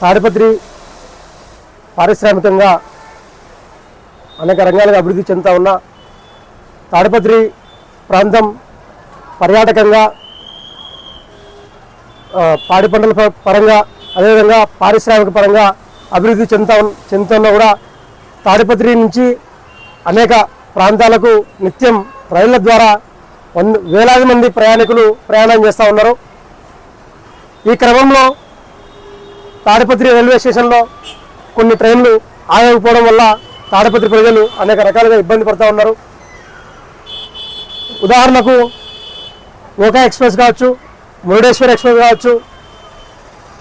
తాడిపత్రి పారిశ్రామికంగా అనేక రంగాలుగా అభివృద్ధి చెందుతా ఉన్న తాడిపత్రి ప్రాంతం పర్యాటకంగా పాడి పంటల పరంగా అదేవిధంగా పారిశ్రామిక పరంగా అభివృద్ధి చెందుతా చెందుతున్నా కూడా తాడిపత్రి నుంచి అనేక ప్రాంతాలకు నిత్యం రైళ్ళ ద్వారా వంద వేలాది మంది ప్రయాణికులు ప్రయాణం చేస్తూ ఉన్నారు. ఈ క్రమంలో తాడిపత్రి రైల్వే స్టేషన్లో కొన్ని ట్రైన్లు ఆగకపోవడం వల్ల తాడిపత్రి ప్రజలు అనేక రకాలుగా ఇబ్బంది పడుతూ ఉన్నారు. ఉదాహరణకు ఓకా ఎక్స్ప్రెస్ కావచ్చు మురుడేశ్వర్ ఎక్స్ప్రెస్ కావచ్చు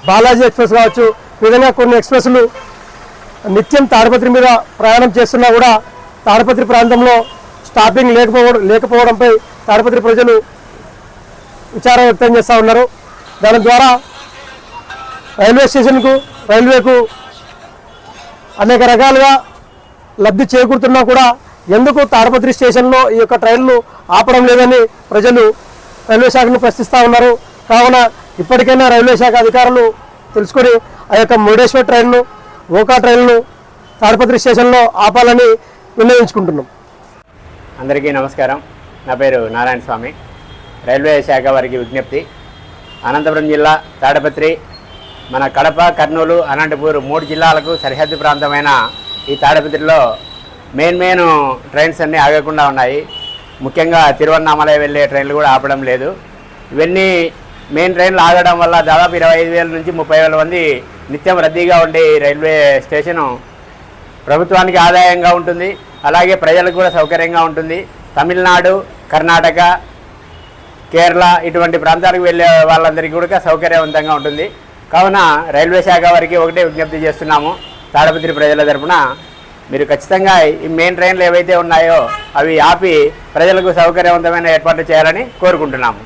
బాలాజీ ఎక్స్ప్రెస్ కావచ్చు ఈ విధంగా కొన్ని ఎక్స్ప్రెస్లు నిత్యం తాడిపత్రి మీద ప్రయాణం చేస్తున్నా కూడా తాడిపత్రి ప్రాంతంలో స్టాపింగ్ లేకపోవడం లేకపోవడంపై తాడిపత్రి ప్రజలు విచారం వ్యక్తం చేస్తూ ఉన్నారు. దాని ద్వారా రైల్వే స్టేషన్కు రైల్వేకు అనేక రకాలుగా లబ్ధి చేకూరుతున్నా కూడా ఎందుకు తాడపత్రి స్టేషన్లో ఈ యొక్క ట్రైన్లు ఆపడం లేదని ప్రజలు రైల్వే శాఖను ప్రశ్నిస్తూ ఉన్నారు. కావున ఇప్పటికైనా రైల్వే శాఖ అధికారులు తెలుసుకొని ఆ యొక్క మురుడేశ్వర్ ట్రైన్ను ఓకా ట్రైన్ను తాడపత్రి స్టేషన్లో ఆపాలని నిర్ణయించుకుంటున్నాం. అందరికీ నమస్కారం. నా పేరు నారాయణ స్వామి. రైల్వే శాఖ వారికి విజ్ఞప్తి. అనంతపురం జిల్లా తాడపత్రి మన కడప కర్నూలు అనంతపూర్ మూడు జిల్లాలకు సరిహద్దు ప్రాంతమైన ఈ తాడపత్రిలో మెయిన్ మెయిన్ ట్రైన్స్ అన్నీ ఆగకుండా ఉన్నాయి. ముఖ్యంగా తిరువన్నామలై వెళ్ళే ట్రైన్లు కూడా ఆపడం లేదు. ఇవన్నీ మెయిన్ ట్రైన్లు ఆగడం వల్ల దాదాపు ఇరవై ఐదు వేల నుంచి ముప్పై వేల మంది నిత్యం రద్దీగా ఉండే ఈ రైల్వే స్టేషను ప్రభుత్వానికి ఆదాయంగా ఉంటుంది. అలాగే ప్రజలకు కూడా సౌకర్యంగా ఉంటుంది. తమిళనాడు కర్ణాటక కేరళ ఇటువంటి ప్రాంతాలకు వెళ్ళే వాళ్ళందరికీ కూడా సౌకర్యవంతంగా ఉంటుంది. కావున రైల్వే శాఖ వారికి ఒకటే విజ్ఞప్తి చేస్తున్నాము. తాడపత్రి ప్రజల తరపున మీరు ఖచ్చితంగా ఈ మెయిన్ ట్రైన్లు ఏవైతే ఉన్నాయో అవి ఆపి ప్రజలకు సౌకర్యవంతమైన ఏర్పాట్లు చేయాలని కోరుకుంటున్నాము.